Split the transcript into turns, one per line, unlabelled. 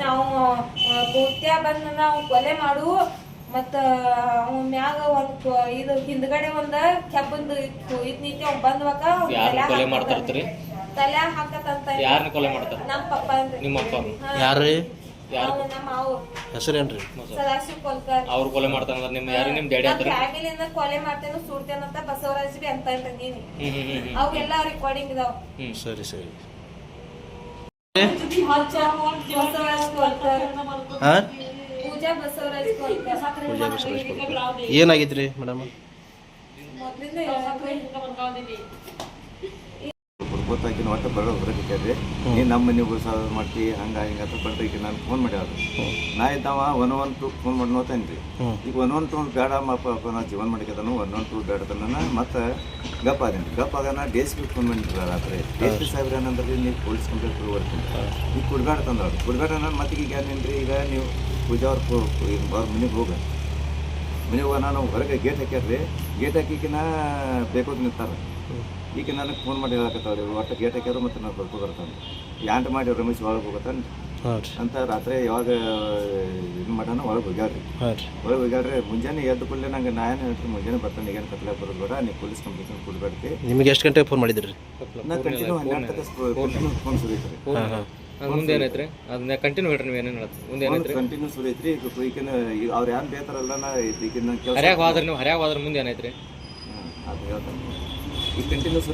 ನಾವು ಪೂರ್ತ್ಯ ಬಂದ ನಾವು ಕೊಲೆ ಮಾಡು ಮತ್ತ ಅವ್ನ ಮ್ಯಾಗ ಒಂದ್ ಇದು ಹಿಂದ್ಗಡೆ ಒಂದ ಕೆಬ್ಬಂದು ಇದ್ ನಿಂತಿ ಅವ್ ಬಂದ್ವಾಗ
ಕೊಲೆ
ಮಾಡ್ತಾರ
ತಲೆ
ಹಾಕತ್ತಂತ ಹಾಕತಂತ
ಯಾರನ್ನ ಕೊಲೆ ಮಾಡ್ತಾರ?
ನಮ್ಮ ಪಪ್ಪ ಅಂದ್ರಿ.
ನಿಮ್ಮ ಅಪ್ಪ? ಯಾರು?
ಅವ್ನು ನಮ್ಮ ಮಾವು.
ಹೆಸರೇನ್ರಿ?
ಸದಾಶಿವ ಕೊಲ್ಕರ್.
ಅವ್ರು ಕೊಲೆ ಮಾಡ್ತಾರ ನಿಮ್ ಯಾರು? ನಿಮ್ ಡ್ಯಾಡಿ ಆತರ
ಫ್ಯಾಮಿಲಿಯಿಂದ ಕೊಲೆ ಮಾಡ್ತೇನೆ ಸುಡ್ತೇನಂತ ಬಸವರಾಜ್ ಬಿ ಅಂತ
ಹ್ಮ್
ಅವೆಲ್ಲ ರೆಕಾರ್ಡಿಂಗ್ ಇದಾವ.
ಹ್ಮ್.
ಸರಿ ಸರಿ.
ಪೂಜಾ ಬಸವರಾಜ್
ಏನಾಗಿದ್ರಿ ಮೇಡಮ್?
ಗೊತ್ತಾಕಿನ ಒಟ್ಟು ಬರೋ ಬರಬೇಕಾದ್ರೆ ನೀ ನಮ್ಮ ಮನೆಗೆ ಉತ್ಸವ ಮಾಡ್ತಿ ಹಂಗ ಹಿಂಗ ಅಂತ ಬಂದ್ರಿಗೆ ನಾನು ಫೋನ್ ಮಾಡ್ಯಾರ ನಾ ಇದ್ದಾವ ಒನ್ ಒನ್ ಟು ಫೋನ್ ಮಾಡಿ ನೋತೇನೆ
ರೀ
ಈಗ ಒನ್ ಒನ್ ಟು ಬೇಡ ಮಾಪ ನಾ ಜೀವನ ಮಾಡಿಕದನು ಒನ್ ಒನ್ ಟು ಬೇಡದನ್ನ ಮತ್ತೆ ಗಪ್ ಆದೇನಿ ಗಪ್ಪ ಆಗಾನ ಡಿ ಎಸ್ ಪಿ ಫೋನ್ ಮಾಡಿದ್ರು ರಾತ್ರಿ. ಡಿ ಎಸ್ ಪಿ ಸಾಹೇಬ್ರ ಏನಂದ್ರೆ ನೀವು ಪೊಲೀಸ್ ಕಂಪ್ಲೇಂಟ್ ಈಗ ಕುಡ್ಗಾಡ ತಂದವ್ರು. ಕುಡ್ಗಾಡ ನಾನು ಮತ್ತೆ ಈಗ ಏನೇನ್ರಿ ಈಗ ನೀವು ಪೂಜಾ ಅವ್ರ ಅವ್ರ ಮನೆಗೆ ಹೋಗ. ಹೋಗ ನಾನು ಹೊರಗೆ ಗೇಟ್ ಹಾಕ್ಯಾರ್ರಿ. ಗೇಟ್ ಹಾಕಿಕಿನ ಬೇಕೋದ್ ನಿಂತಾರ. ಈಗ ನನಗೆ ಫೋನ್ ಮಾಡಿ ಹೇಳಕತ್ತಾವ್ರಿ ಒಟ್ಟು ಗೇಟ್ ಹಾಕ್ಯಾರ ಮತ್ತು ನಾನು ಬರ್ಕೊ ಬರ್ತಾನೆ. ಯಾಂಟ್ ಮಾಡಿ ರಮೇಶ್ ಒಳಗೆ ಹೋಗತ್ತಾನೆ? ಅಂತ ರಾತ್ರಿ ಯಾವಾಗ ಇದು ಮಾಡೋಣ ಒಳಗೆ ಹೋಗ್ಯಾಡ್ರಿ ಒಳಗೆ ಹೋಗ್ಯಾಡ್ರಿ ಮುಂಜಾನೆ ಎದ್ದು ಕೂಡಲೇ ನಂಗೆ ನಾನು ಹೇಳ್ತೀನಿ ಮುಂಜಾನೆ ಬರ್ತಾನೆ ಈಗೇನು ಕತ್ಲಾಗ ಬರೋದು ಬೇಡ ನೀವು ಪೊಲೀಸ್ ಕಂಪ್ಲೇಂಟ್ ಕೊಡ್ಬೇಡ್ತಿ
ನಿಮಗೆ ಎಷ್ಟು ಗಂಟೆಗೆ ಫೋನ್ ಮಾಡಿದ್ರಿ?
ನಾನು ಕಂಟಿನ್ಯೂ ಹನ್ನೆರಡು ತನಕ ಫೋನ್ ಸುರಿತ್ರಿ.
ಮುಂದೆ ಏನೈತ್ರಿ? ಅದನ್ನ ಕಂಟಿನ್ಯೂ ಹೇಳ್ರಿ ನೀವು ಏನೇನು ಹೇಳತ್ತೀರಿ? ಮುಂದೆ ಏನೈತ್ರಿ?
ಕಂಟಿನ್ಯೂ ಸುರಿತ್ರಿ ಈಗ ಈಗಿನ ಈಗ ಅವ್ರು ಏನು ಬೇತಾರಲ್ಲ ನಾ ಈಗಿನ ಕೆಲಸ
ಹರ್ಯಾಗ ಹೋದ್ರ ನೀವು ಹರ್ಯಾಗ ಹೋದ್ರ ಮುಂದೆ ಏನೈತ್ರಿ?
ಅದು ಹೇಳ್ತಾನೆ. ಈಗ ಕಂಟಿನ್ಯೂ ಸುರಿ